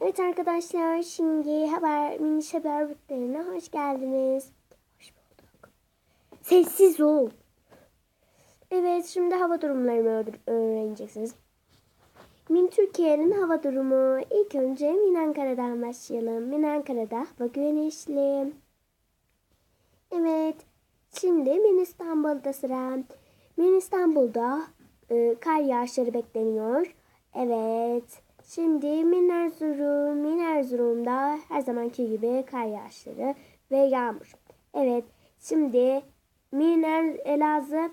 Evet arkadaşlar şimdi haber mini haber bültenine hoş geldiniz. Hoş bulduk. Sessiz ol. Evet şimdi hava durumlarını öğ- öğreneceksiniz. Min Türkiye'nin hava durumu. İlk önce Min Ankara'dan başlayalım. Min Ankara'da hava güneşli. Evet. Şimdi Min İstanbul'da sıra. Min İstanbul'da e, kar yağışları bekleniyor. Evet. Şimdi Min Erzurum, her zamanki gibi kar yağışları ve yağmur. Evet. Şimdi Min Elazığ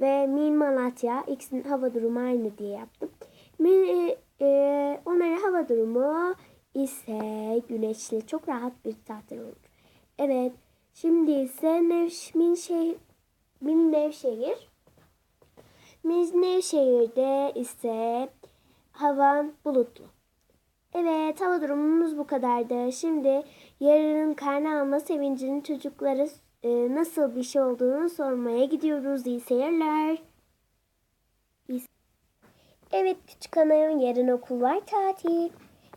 ve Min Malatya ikisinin hava durumu aynı diye yaptım. Min, e, e, onların hava durumu ise güneşli çok rahat bir tatil olur. Evet. Şimdi ise Nevş, Min, şey, Min Nevşehir. Min Nevşehir'de ise hava bulutlu. Evet hava durumumuz bu kadardı. Şimdi yarının karne alma sevincinin çocuklara e, nasıl bir şey olduğunu sormaya gidiyoruz. İyi seyirler. Evet küçük hanım yarın okul var tatil.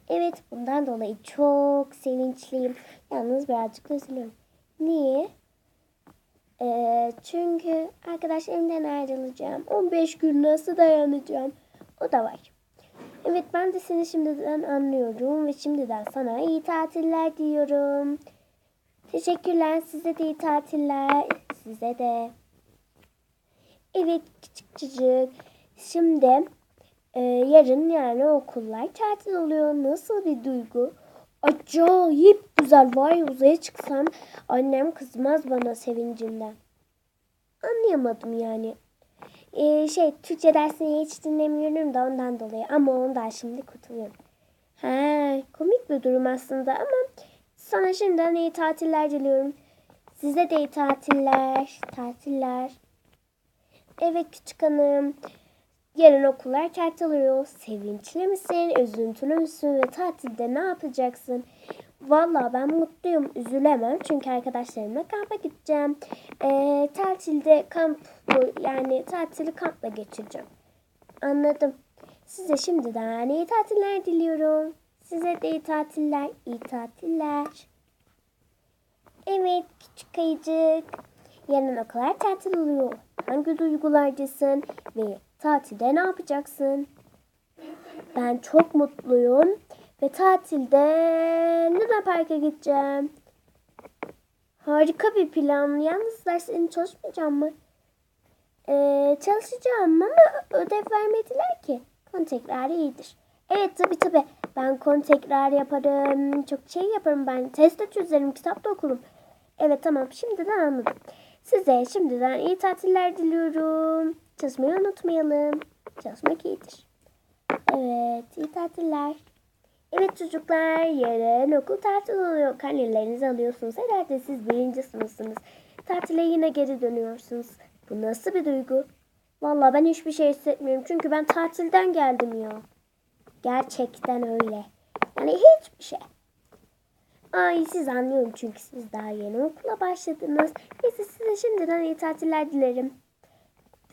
Evet bundan dolayı çok sevinçliyim. Yalnız birazcık üzülüyorum. Niye? Ee, çünkü arkadaşlarımdan ayrılacağım. 15 gün nasıl dayanacağım? O da var. Evet ben de seni şimdiden anlıyorum ve şimdiden sana iyi tatiller diyorum. Teşekkürler size de iyi tatiller. Size de. Evet küçük çocuk. Şimdi e, yarın yani okullar tatil oluyor. Nasıl bir duygu? Acayip güzel. Vay uzaya çıksam annem kızmaz bana sevincimden. Anlayamadım yani. Ee, şey Türkçe dersini hiç dinlemiyorum da ondan dolayı ama ondan şimdi kurtuluyorum. He, komik bir durum aslında ama sana şimdiden iyi tatiller diliyorum. Size de iyi tatiller, tatiller. Evet küçük hanım. Yarın okullar tatil oluyor. Sevinçli misin, üzüntülü müsün ve tatilde ne yapacaksın? Valla ben mutluyum, üzülemem çünkü arkadaşlarımla kampa gideceğim. Ee, tatilde kamp, yani tatili kampla geçireceğim. Anladım. Size şimdiden iyi tatiller diliyorum. Size de iyi tatiller, iyi tatiller. Evet küçük ayıcık. Yarın okullar tatil oluyor. Hangi duygulardasın ve tatilde ne yapacaksın? Ben çok mutluyum ve tatilde Luna Park'a gideceğim. Harika bir plan. Yalnız derslerini çalışmayacağım mı? Ee, çalışacağım ama ödev vermediler ki. Konu tekrarı iyidir. Evet tabii tabii. Ben konu tekrar yaparım. Çok şey yaparım ben. Test de çözerim. Kitap da okurum. Evet tamam. Şimdiden anladım. Size şimdiden iyi tatiller diliyorum. Çalışmayı unutmayalım. Çalışmak iyidir. Evet iyi tatiller. Evet çocuklar yarın okul tatil oluyor. Karnelerinizi alıyorsunuz. Herhalde siz birinci sınıfsınız. Tatile yine geri dönüyorsunuz. Bu nasıl bir duygu? Vallahi ben hiçbir şey hissetmiyorum. Çünkü ben tatilden geldim ya. Gerçekten öyle. Yani hiçbir şey. Ay siz anlıyorum çünkü siz daha yeni okula başladınız. Neyse size şimdiden iyi tatiller dilerim.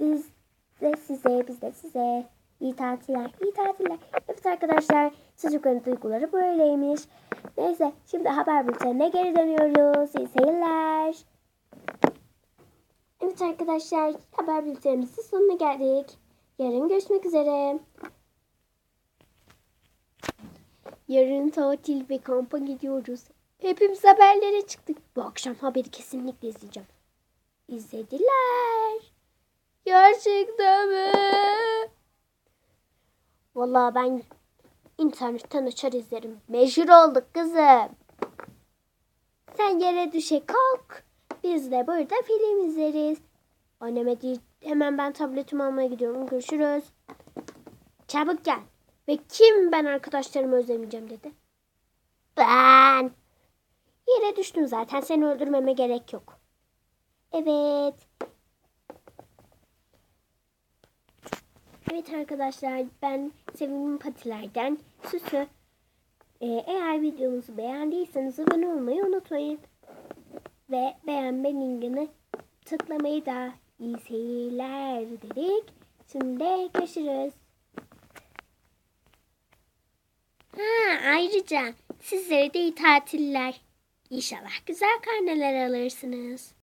Biz de size, biz de size. İyi tatiller, iyi tatiller. Evet arkadaşlar, çocukların duyguları böyleymiş. Neyse, şimdi haber bültenine geri dönüyoruz. İyi seyirler. Evet arkadaşlar, haber bültenimizin sonuna geldik. Yarın görüşmek üzere. Yarın tatil ve kampa gidiyoruz. Hepimiz haberlere çıktık. Bu akşam haberi kesinlikle izleyeceğim. İzlediler. Gerçekten mi? Vallahi ben internetten açar izlerim. Meşhur olduk kızım. Sen yere düşe kalk. Biz de burada film izleriz. Anneme değil, hemen ben tabletimi almaya gidiyorum. Görüşürüz. Çabuk gel. Ve kim ben arkadaşlarımı özlemeyeceğim dedi. Ben. Yere düştüm zaten. Seni öldürmeme gerek yok. Evet. Evet arkadaşlar ben Sevimli Patiler'den Süsü. Ee, eğer videomuzu beğendiyseniz abone olmayı unutmayın. Ve beğenme linkini tıklamayı da iyi seyirler dedik. Şimdi görüşürüz. Ha, ayrıca sizlere de iyi tatiller. İnşallah güzel karneler alırsınız.